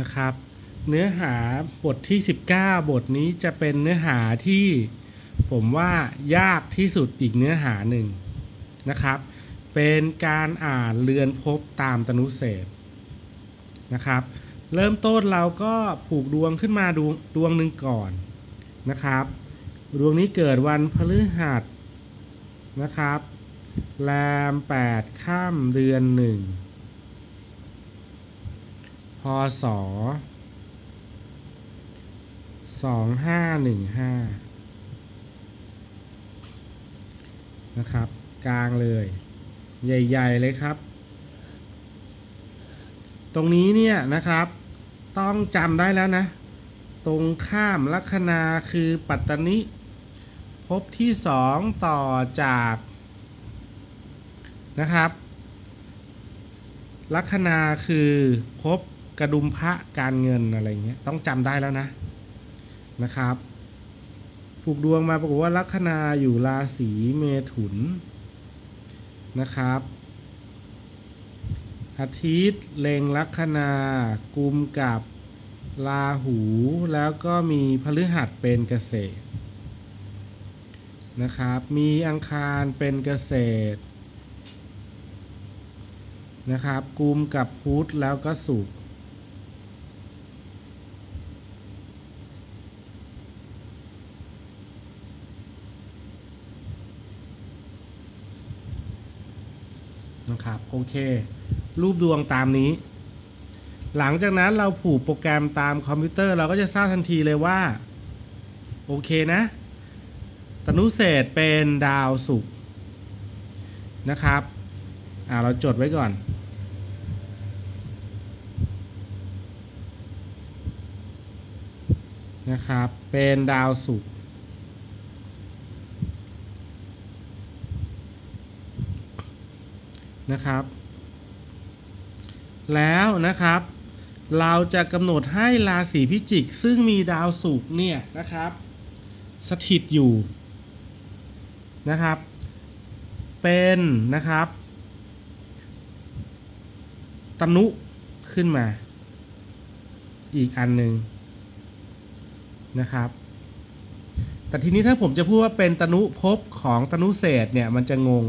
นะครับ เนื้อหาบทที่ 19 บทนี้จะเป็นเนื้อหาที่ผมว่ายากที่สุดอีกเนื้อหาหนึ่งนะครับ เป็นการอ่านเรือนภพตามตนุเศษนะครับ เริ่มต้นเราก็ผูกดวงขึ้นมาดวงดวงหนึ่งก่อนนะครับ ดวงนี้เกิดวันพฤหัสนะครับแรม8ข้ามเดือนหนึ่ง พศสองห้าหนึ่งห้านะครับ กลางเลย ใหญ่ ๆ เลยครับ ตรงนี้เนี่ยนะครับ ต้องจำได้แล้วนะ ตรงข้ามลัคนาคือปัตตนิภพที่สองต่อจากนะครับลัคนาคือภพก ระดุมพระการเงินอะไรเงี้ยต้องจำได้แล้วนะนะครับผูกดวงมาปรากฏว่าลัคนาอยู่ราศีเมถุนนะครับ อาทิตย์เล็งลัคนากุมกับราหูแล้วก็มีพฤหัสเป็นเกษตรนะครับ มีอังคารเป็นเกษตรนะครับกุมกับพุธแล้วก็ศุก นะครับโอเค รูปดวงตามนี้ หลังจากนั้นเราผูกโปรแกรมตามคอมพิวเตอร์ เราก็จะทราบทันทีเลยว่า โอเคนะ ตนุเศษเป็นดาวศุกร์นะครับอ่าเราจดไว้ก่อนนะครับ เป็นดาวศุกร์ นะครับแล้วนะครับ เราจะกำหนดให้ราศีพิจิก ซึ่งมีดาวศุกร์เนี่ยนะครับ สถิตอยู่นะครับ เป็นนะครับตนุขึ้นมา อีกอันหนึ่งนะครับ แต่ทีนี้ถ้าผมจะพูดว่าเป็นตนุภพของตนุเศษเนี่ยมันจะงง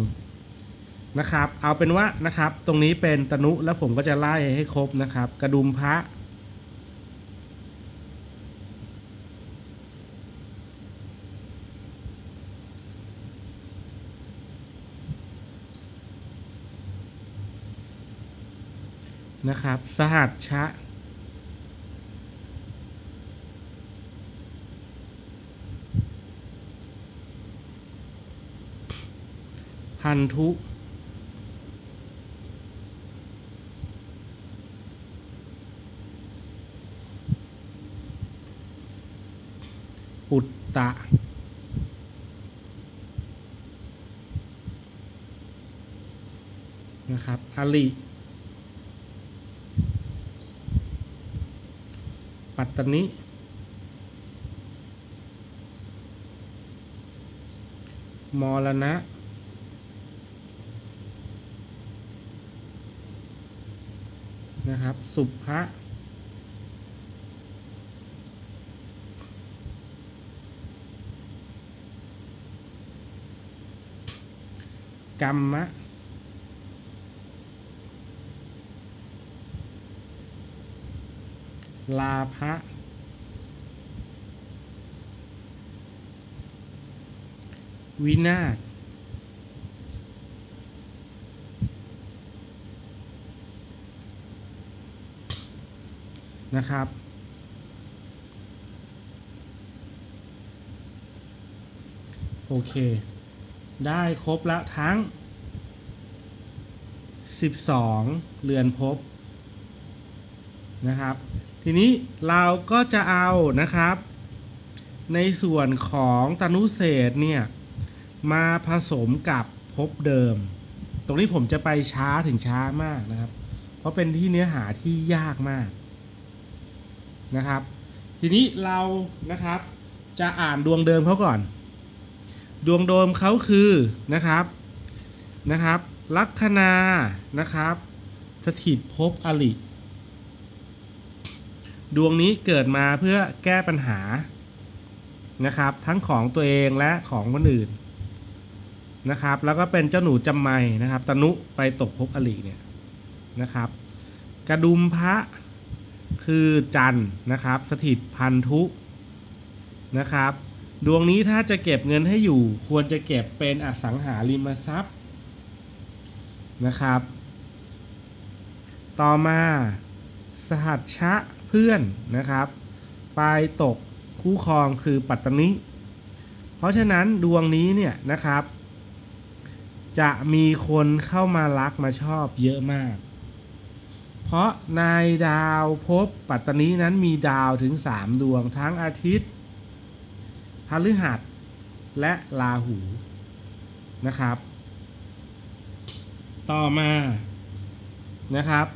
นะครับ เอาเป็นว่านะครับ ตรงนี้เป็นตนุแล้วผมก็จะไล่ให้ครบนะครับ กระดุมพระนะครับ สหัสชะ พันธุ ปุตตะ นะครับอลิปัตตนิ มรณะ นะครับ สุภะ กรรมะ ลาภะวินาศนะครับ โอเค ได้ครบแล้วทั้ง 12 เรือนภพนะครับ ทีนี้เราก็จะเอานะครับ ในส่วนของตนุเศษเนี่ย มาผสมกับภพเดิม ตรงนี้ผมจะไปช้าถึงช้ามากนะครับ เพราะเป็นที่เนื้อหาที่ยากมากนะครับ ทีนี้เรานะครับจะอ่านดวงเดิมเขาก่อน ดวงเดิมเขาคือนะครับนะครับ ลัคนานะครับสถิตภพอลิดวงนี้เกิดมาเพื่อแก้ปัญหานะครับ ทั้งของตัวเองและของคนอื่นนะครับ แล้วก็เป็นเจ้าหนูจำไม่นะครับ ตนุไปตกภพอลิเนี่ยนะครับ กระดุมพระคือจันทร์นะครับ สถิตพันธุนะครับ ดวงนี้ถ้าจะเก็บเงินให้อยู่ ควรจะเก็บเป็นอสังหาริมทรัพย์ นะครับ ต่อมาสหัชชะเพื่อนนะครับปลายตกคู่ครองคือปัตตนิเพราะฉะนั้นดวงนี้เนี่ยนะครับ จะมีคนเข้ามารักมาชอบเยอะมาก เพราะในดาวภพปัตตนินั้นมีดาวถึง 3 ดวงทั้งอาทิตย์พฤหัสและราหูนะครับ ต่อมานะครับ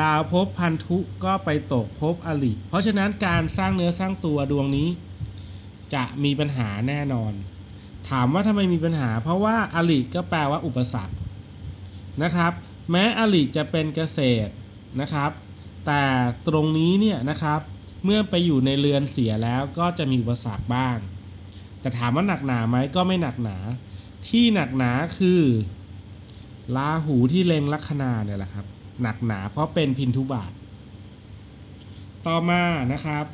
ดาวภพพันธุก็ไปตกภพอลิเพราะฉะนั้นการสร้างเนื้อสร้างตัวดวงนี้ จะมีปัญหาแน่นอน ถามว่าทำไมมีปัญหา เพราะว่าอลิก็แปลว่าอุปสรรคนะครับ แม้อลิจะเป็นเกษตรนะครับ แต่ตรงนี้เนี่ยนะครับเมื่อไปอยู่ในเรือนเสียแล้วก็จะมีอุปสรรคบ้าง แต่ถามว่าหนักหนาไหมก็ไม่หนักหนา ที่หนักหนาคือ ราหูที่เล็งลัคนาเนี่ยแหละครับหนักหนาเพราะเป็นพินทุบาท ต่อมานะครับ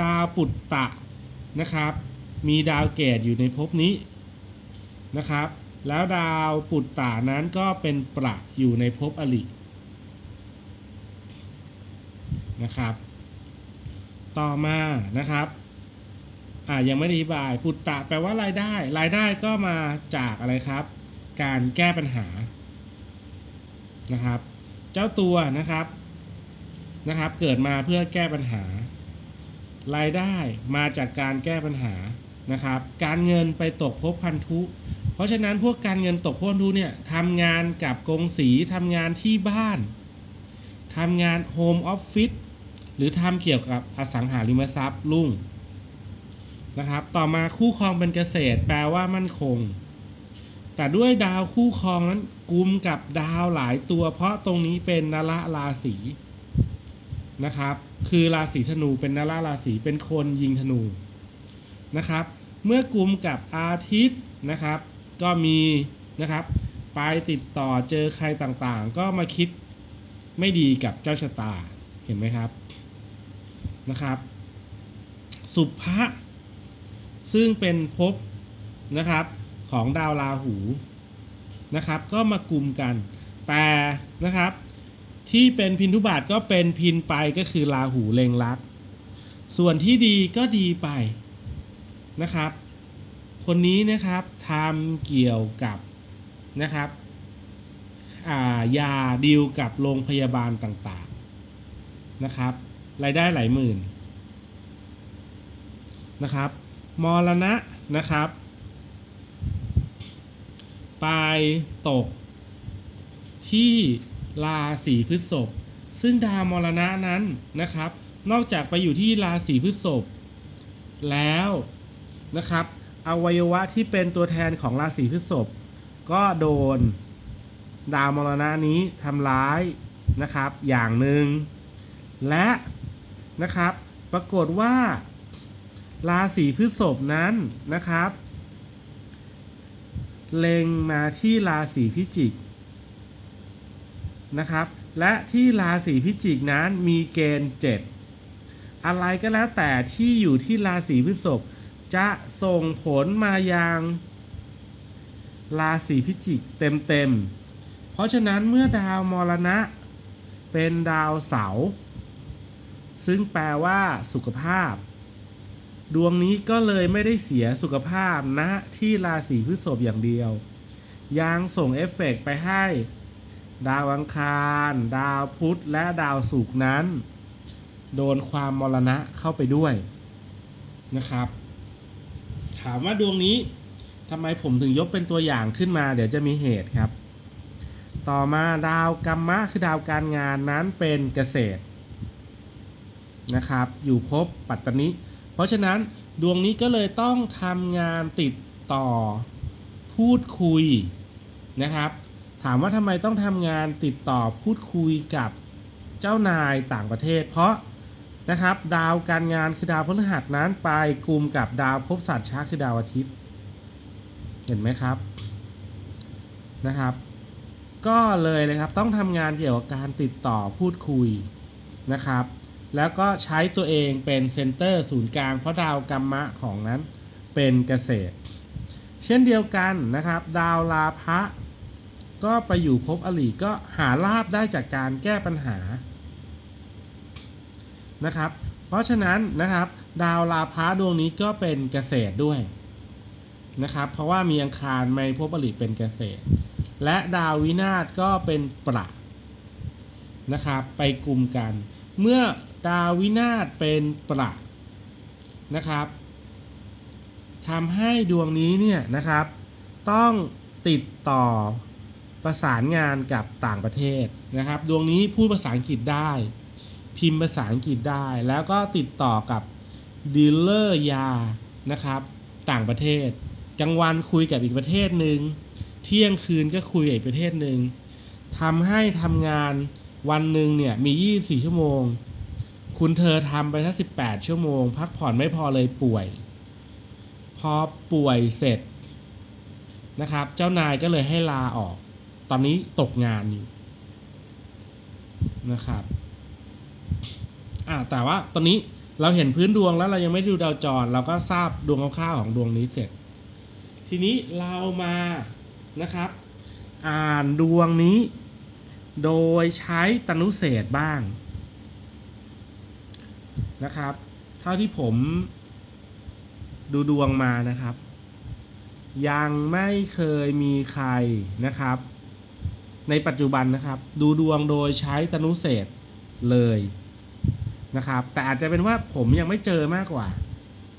ดาวปุตตะนะครับ มีดาวเกตอยู่ในภพนี้นะครับ แล้วดาวปุตตะนั้นก็เป็นประอยู่ในภพอลินะครับ ต่อมานะครับอ่ายังไม่อธิบายปุตตะแปลว่ารายได้ รายได้ก็มาจากอะไรครับ การแก้ปัญหา นะครับ เจ้าตัวนะครับนะครับ เกิดมาเพื่อแก้ปัญหา รายได้มาจากการแก้ปัญหานะครับ การเงินไปตกภพพันธุ เพราะฉะนั้นพวกการเงินตกภพพันธุเนี่ยทำงานกับกงสีทำงานที่บ้านทำงานโฮมออฟฟิศหรือทำเกี่ยวกับอสังหาริมทรัพย์รุ่งนะครับ ต่อมาคู่ครองเป็นเกษตรแปลว่ามั่นคง แต่ด้วยดาวคู่ครองนั้น กุมกับดาวหลายตัว เพราะตรงนี้เป็นนละราศีนะครับ คือราศีธนูเป็นนละราศีเป็นคนยิงธนูนะครับ เมื่อกุมกับอาทิตย์นะครับ ก็มีนะครับไปติดต่อเจอใครต่างๆ ก็มาคิดไม่ดีกับเจ้าชะตาเห็นไหมครับนะครับ สุภะซึ่งเป็นภพนะครับของดาวราหู นะครับ ก็มากลุ่มกัน แต่นะครับ ที่เป็นพินทุบาทก็เป็นพินไปก็คือราหูเลงลัก ส่วนที่ดีก็ดีไปนะครับ คนนี้นะครับทำเกี่ยวกับนะครับยาดีลกับโรงพยาบาลต่างๆนะครับรายได้หลายหมื่นนะครับมรณะนะครับ ปลายตก ที่ราศีพฤษภซึ่งดาวมรณะนั้นนะครับ นอกจากไปอยู่ที่ราศีพฤษภแล้วนะครับอวัยวะที่เป็นตัวแทนของราศีพฤษภก็โดนดาวมรณะนี้ทำร้ายนะครับอย่างหนึ่งและนะครับปรากฏว่าราศีพฤษภนั้นนะครับ เล็งมาที่ราศีพิจิกนะครับ และที่ราศีพิจิกนั้นมีเกณฑ์ 7 อะไรก็แล้วแต่ที่อยู่ที่ราศีพฤษภจะส่งผลมายังราศีพิจิกเต็มๆ เพราะฉะนั้นเมื่อดาวมรณะเป็นดาวเสาร์ซึ่งแปลว่าสุขภาพ ดวงนี้ก็เลยไม่ได้เสียสุขภาพณนะที่ราศีพฤษภอย่างเดียว ยังส่งเอฟเฟกไปให้ ดาวอังคาร ดาวพุธและดาวศุกร์นั้น โดนความมรณะเข้าไปด้วยนะครับ ถามว่าดวงนี้ทำไมผมถึงยกเป็นตัวอย่างขึ้นมา เดี๋ยวจะมีเหตุครับ ต่อมาดาวกัมมะคือดาวการงานนั้นเป็นเกษตรนะครับ อยู่ครบปัตตนิ เพราะฉะนั้นดวงนี้ก็เลยต้องทำงานติดต่อพูดคุยนะครับ ถามว่าทำไมต้องทำงานติดต่อพูดคุยกับเจ้านายต่างประเทศ เพราะนะครับดาวการงานคือดาวพฤหัสนั้นไปกลุ่มกับดาวภพสัตว์ช้าคือดาวอาทิตย์ เห็นไหมครับนะครับ ก็เลยนะครับต้องทำงานเกี่ยวกับการติดต่อพูดคุยนะครับ แล้วก็ใช้ตัวเองเป็นเซนเตอร์ศูนย์กลางเพราะดาวกรรมะของนั้นเป็นเกษตร เช่นเดียวกันนะครับ ดาวลาภะก็ไปอยู่ภพอริก็หาลาบได้จากการแก้ปัญหานะครับ เพราะฉะนั้นนะครับ ดาวลาภะดวงนี้ก็เป็นเกษตรด้วยนะครับ เพราะว่ามีอังคารในภพอริเป็นเกษตร และดาววินาศก็เป็นประนะครับ ไปกลุ่มกัน เมื่อ ดาววินาศเป็นประนะครับทำให้ดวงนี้เนี่ยนะครับ ต้องติดต่อประสานงานกับต่างประเทศนะครับ ดวงนี้พูดภาษาอังกฤษได้ พิมพ์ภาษาอังกฤษได้ แล้วก็ติดต่อกับดีลเลอร์ยานะครับ ต่างประเทศกลางวันคุยกับอีกประเทศหนึ่งเที่ยงคืนก็คุยกับอีกประเทศหนึ่งทำให้ทำงานวันหนึ่งเนี่ยมี 24 ชั่วโมง คุณเธอทำไปทั้ง18ชั่วโมง พักผ่อนไม่พอเลยป่วย พอป่วยเสร็จนะครับ เจ้านายก็เลยให้ลาออก ตอนนี้ตกงานอยู่นะครับอ่าแต่ว่าตอนนี้เราเห็นพื้นดวงแล้วเรายังไม่ดูดาวจร เราก็ทราบดวงคร่าวๆของดวงนี้เสร็จ ทีนี้เรามานะครับ อ่านดวงนี้ โดยใช้ตนุเศษบ้าง นะครับ เท่าที่ผมดูดวงมานะครับ ยังไม่เคยมีใครนะครับ ในปัจจุบันนะครับ ดูดวงโดยใช้ตนุเศษเลยนะครับ แต่อาจจะเป็นว่าผมยังไม่เจอมากกว่า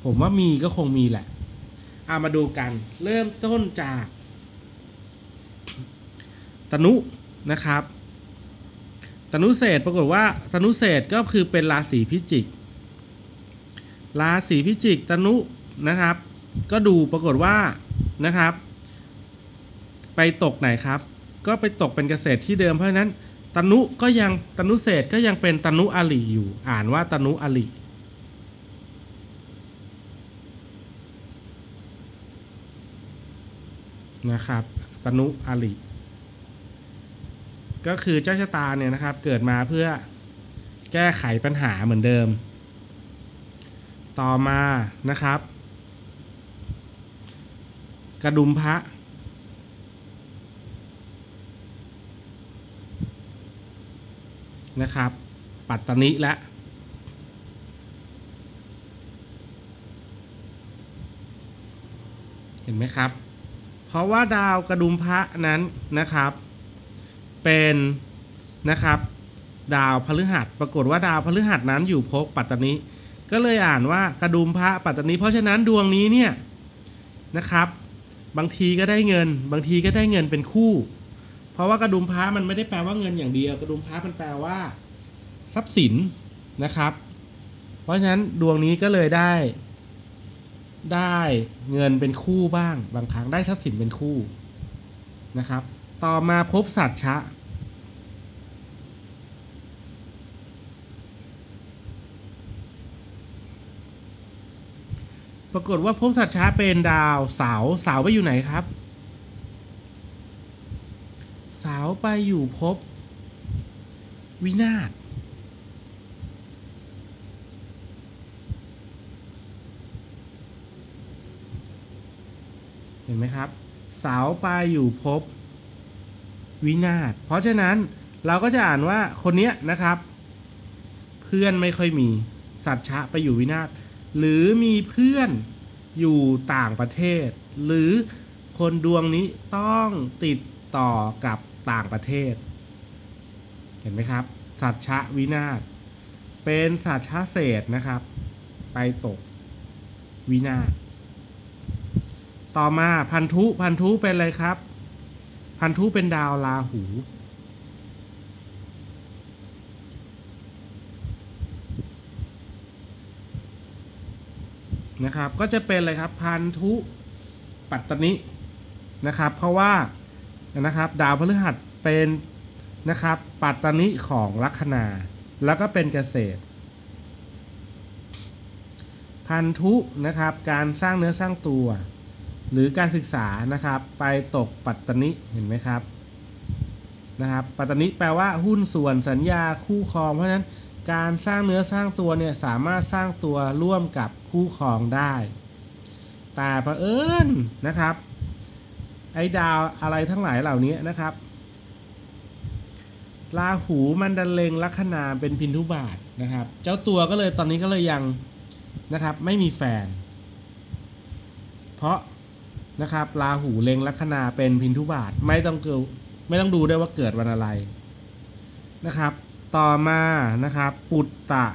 ผมว่ามีก็คงมีแหละเอามาดูกัน เริ่มต้นจากตนุนะครับ ตนุเศษปรากฏว่าตนุเศษก็คือเป็นราศีพิจิก ราศีพิจิกตนุนะครับ ก็ดูปรากฏว่านะครับ ไปตกไหนครับ ก็ไปตกเป็นเกษตรที่เดิมเพราะฉะนั้นตนุก็ยังตนุเศษก็ยังเป็นตนุอลิอยู่ อ่านว่าตนุอลินะครับตนุอลิก็คือเจ้าชะตาเนี่ยนะครับ เกิดมาเพื่อแก้ไขปัญหาเหมือนเดิม ต่อมานะครับ กระดุมพระนะครับ ปัตตนิและเห็นไหมครับ เพราะว่าดาวกระดุมพระนั้นนะครับ เป็นนะครับ ดาวพฤหัส ปรากฏว่าดาวพฤหัสนั้นอยู่ภพปัตตนิ ก็เลยอ่านว่ากระดุมพระปัตตนิเพราะฉะนั้นดวงนี้เนี่ยนะครับ บางทีก็ได้เงิน บางทีก็ได้เงินเป็นคู่ เพราะว่ากระดุมพระมันไม่ได้แปลว่าเงินอย่างเดียว กระดุมพระมันแปลว่า ทรัพย์สินนะครับ เพราะฉะนั้นดวงนี้ก็เลยได้ ได้เงินเป็นคู่บ้าง บางครั้งได้ทรัพย์สินเป็นคู่นะครับ ต่อมาพบสัตว์ชะ ปรากฏว่าภพสัตว์ช้าเป็นดาวเสาเสาไปอยู่ไหนครับ เสาไปอยู่ภพวินาศเห็นไหมครับ เสาไปอยู่ภพวินาศเพราะฉะนั้นเราก็จะอ่านว่าคนเนี้ยนะครับ เพื่อนไม่ค่อยมีสัตว์ชะไปอยู่วินาศ หรือมีเพื่อนอยู่ต่างประเทศ หรือคนดวงนี้ต้องติดต่อกับต่างประเทศ เห็นไหมครับ สัตว์ชะวินาศเป็นสัตว์ชะเศษนะครับ ไปตกวินาศต่อมาพันธุพันธุเป็นอะไรครับ พันธุเป็นดาวราหู นะครับ ก็จะเป็นอะไรครับพันธุปัตตนินะครับ เพราะว่านะครับดาวพฤหัสเป็นนะครับปัตตนิของลัคนา แล้วก็เป็นเกษตร พันธุนะครับการสร้างเนื้อสร้างตัว หรือการศึกษานะครับ ไปตกปัตตนิเห็นไหมครับนะครับปัตตนิแปลว่าหุ้นส่วนสัญญาคู่ครองเพราะฉะนั้น การสร้างเนื้อสร้างตัวเนี่ยสามารถสร้างตัวร่วมกับคู่ครองได้ แต่เผอิญนะครับ ไอ้ดาวอะไรทั้งหลายเหล่านี้นะครับราหูมันดันเลงลัคนาเป็นพินทุบาทนะครับ เจ้าตัวก็เลยตอนนี้ก็เลยยังนะครับไม่มีแฟน เพราะนะครับราหูเลงลัคนาเป็นพินทุบาทไม่ต้องดูไม่ต้องดูได้ว่าเกิดวันอะไรนะครับ ต่อมานะครับ ปุตตะ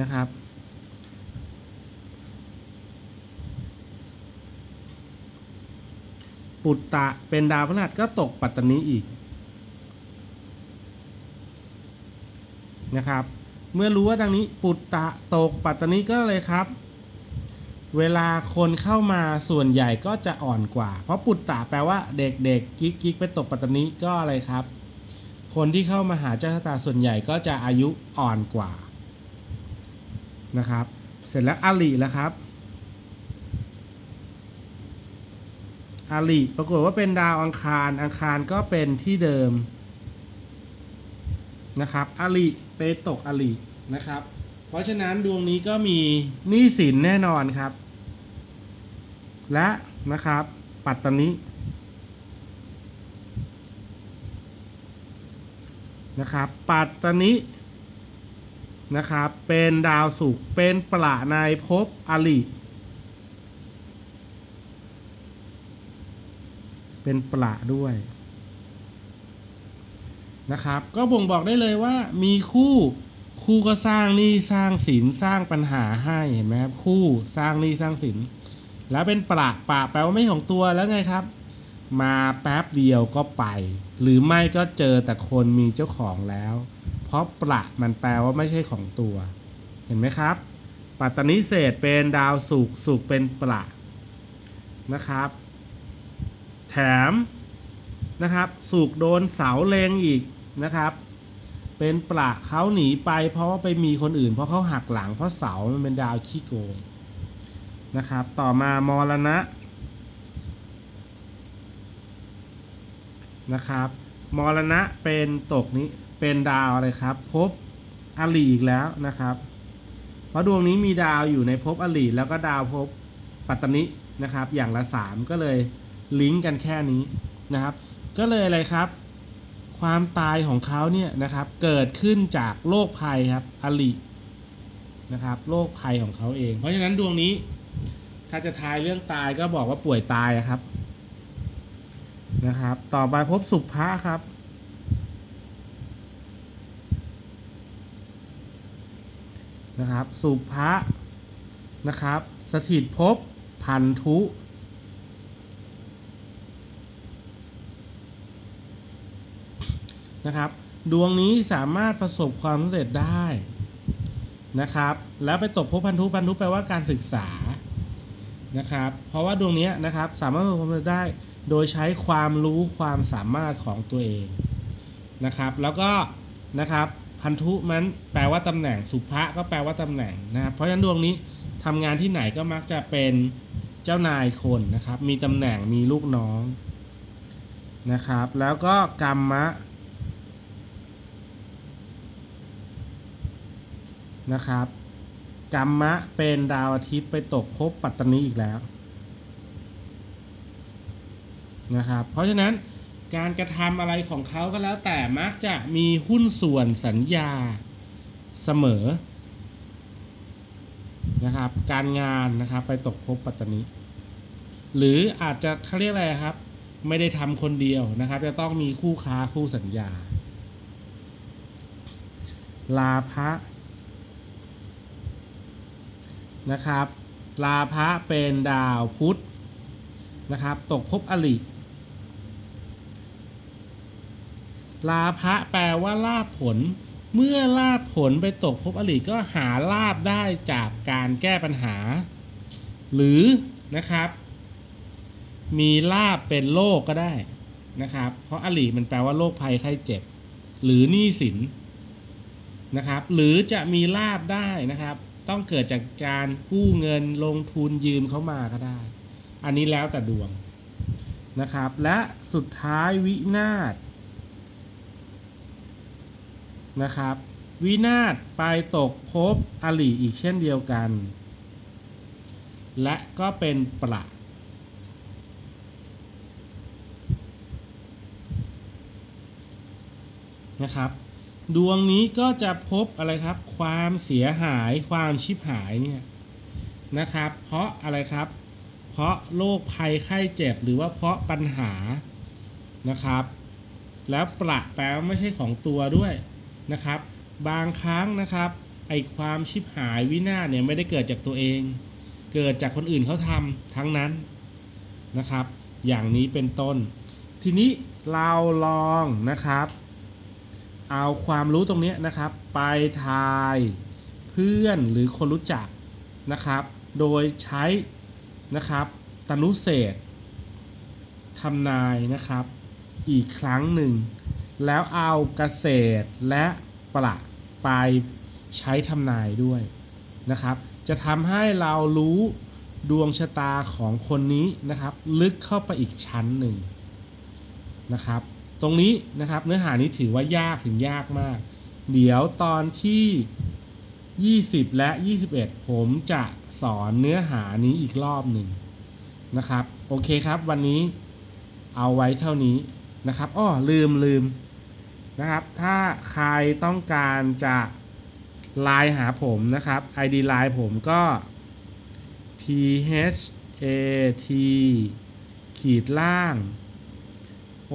นะครับปุตตะเป็นดาวพฤหัสก็ตกปัตตนีอีกนะครับ เมื่อรู้ว่าดังนี้ปุตตะตกปัตตนีก็เลยครับ เวลาคนเข้ามาส่วนใหญ่ก็จะอ่อนกว่า เพราะปุตตะแปลว่าเด็กๆกิ๊กกิ๊กไปตกปัตตานีก็อะไรครับ คนที่เข้ามาหาเจ้าชะตาส่วนใหญ่ก็จะอายุอ่อนกว่านะครับ เสร็จแล้วอลิแล้วครับอลิปรากฏว่าเป็นดาวอังคารอังคารก็เป็นที่เดิมนะครับอลิไปตกอลินะครับ เพราะฉะนั้นดวงนี้ก็มีหนี้สินแน่นอนครับ และนะครับ ปัตตานินะครับ ปัตตานินะครับ เป็นดาวศุกร์เป็นประในภพอลิเป็นประด้วยนะครับ ก็บ่งบอกได้เลยว่ามีคู่คู่ก็สร้างหนี้สร้างสินสร้างปัญหาให้เห็นไหมครับคู่สร้างหนี้สร้างสิน แล้วเป็นประประแปลว่าไม่ของตัวแล้วไงครับ มาแป๊บเดียวก็ไป หรือไม่ก็เจอแต่คนมีเจ้าของแล้ว เพราะประมันแปลว่าไม่ใช่ของตัว เห็นไหมครับ ปัตตานิเศษเป็นดาวสุกสุกเป็นประนะครับ แถมนะครับสุกโดนเสาเลงอีกนะครับ เป็นประเขาหนีไปเพราะว่าไปมีคนอื่น เพราะเขาหักหลังเพราะเสามันเป็นดาวขี้โกง นะครับ ต่อมามรณะนะครับ มรณะเป็นตกนี้เป็นดาวอะไรครับภพอลีอีกแล้วนะครับ เพราะดวงนี้มีดาวอยู่ในภพอลีแล้วก็ดาวภพปัตตนินะครับ อย่างละสามก็เลยลิงก์กันแค่นี้นะครับ ก็เลยอะไรครับ ความตายของเขาเนี่ยนะครับเกิดขึ้นจากโรคภัยครับอลีนะครับโรคภัยของเขาเอง เพราะฉะนั้นดวงนี้ ถ้าจะทายเรื่องตายก็บอกว่าป่วยตายครับ นะครับ ต่อไปพบสุภะครับ นะครับ สุภะนะครับ สถิตภพพันธุนะครับดวงนี้สามารถประสบความสำเร็จได้นะครับ แล้วไปตกภพพันธุพันธุแปลว่าการศึกษา นะครับ เพราะว่าดวงนี้นะครับสามารถประสบความสำเร็จได้โดยใช้ความรู้ความสามารถของตัวเองนะครับ แล้วก็นะครับพันธุมันแปลว่าตำแหน่งสุภะก็แปลว่าตำแหน่งนะครับ เพราะฉะนั้นดวงนี้ทำงานที่ไหนก็มักจะเป็นเจ้านายคนนะครับ มีตำแหน่งมีลูกน้องนะครับ แล้วก็กรรมะนะครับ กรรมะเป็นดาวอาทิตย์ไปตกภพปัตตานีอีกแล้วนะครับ เพราะฉะนั้นการกระทำอะไรของเขาก็แล้วแต่มักจะมีหุ้นส่วนสัญญาเสมอนะครับ การงานนะครับไปตกภพปัตตานีหรืออาจจะเขาเรียกอะไรครับ ไม่ได้ทำคนเดียวนะครับ จะต้องมีคู่ค้าคู่สัญญา ลาภะ นะครับลาภะเป็นดาวพุธนะครับ ตกภพอลิลาภะแปลว่าลาภผล เมื่อลาภผลไปตกภพอลิก็หาลาภได้จากการแก้ปัญหา หรือนะครับ มีลาภเป็นโลกก็ได้นะครับ เพราะอลีมันแปลว่าโรคภัยไข้เจ็บ หรือหนี้สินนะครับ หรือจะมีลาบได้นะครับ ต้องเกิดจากการกู้เงินลงทุนยืมเขามาก็ได้ อันนี้แล้วแต่ดวงนะครับ และสุดท้ายวินาศนะครับ วินาศไปตกภพอลีอีกเช่นเดียวกัน และก็เป็นประนะครับ ดวงนี้ก็จะพบอะไรครับ ความเสียหายความชิบหายเนี่ยนะครับ เพราะอะไรครับ เพราะโรคภัยไข้เจ็บหรือว่าเพราะปัญหานะครับ แล้วประแปลว่าไม่ใช่ของตัวด้วยนะครับ บางครั้งนะครับไอความชิบหายวินาศเนี่ยไม่ได้เกิดจากตัวเอง เกิดจากคนอื่นเขาทำทั้งนั้นนะครับ อย่างนี้เป็นต้น ทีนี้เราลองนะครับ เอาความรู้ตรงนี้นะครับ ไปทายเพื่อนหรือคนรู้จักนะครับ โดยใช้นะครับตนุเศษทำนายนะครับ อีกครั้งหนึ่ง แล้วเอาเกษตรและประไปใช้ทำนายด้วยนะครับ จะทำให้เรารู้ดวงชะตาของคนนี้นะครับ ลึกเข้าไปอีกชั้นหนึ่งนะครับ ตรงนี้นะครับเนื้อหานี้ถือว่ายากถึงยากมาก เดี๋ยวตอนที่ 20 และ 21 ผมจะสอนเนื้อหานี้อีกรอบหนึ่งนะครับ โอเคครับวันนี้เอาไว้เท่านี้นะครับอ้อลืมลืมนะครับ ถ้าใครต้องการจะไลน์หาผมนะครับ ID ไลน์ผมก็ p h a t ขีดล่าง o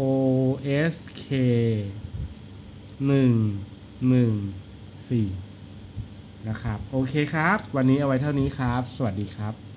s k หนึ่งหนึ่งสี่นะครับ โอเคครับ วันนี้เอาไว้เท่านี้ครับ สวัสดีครับ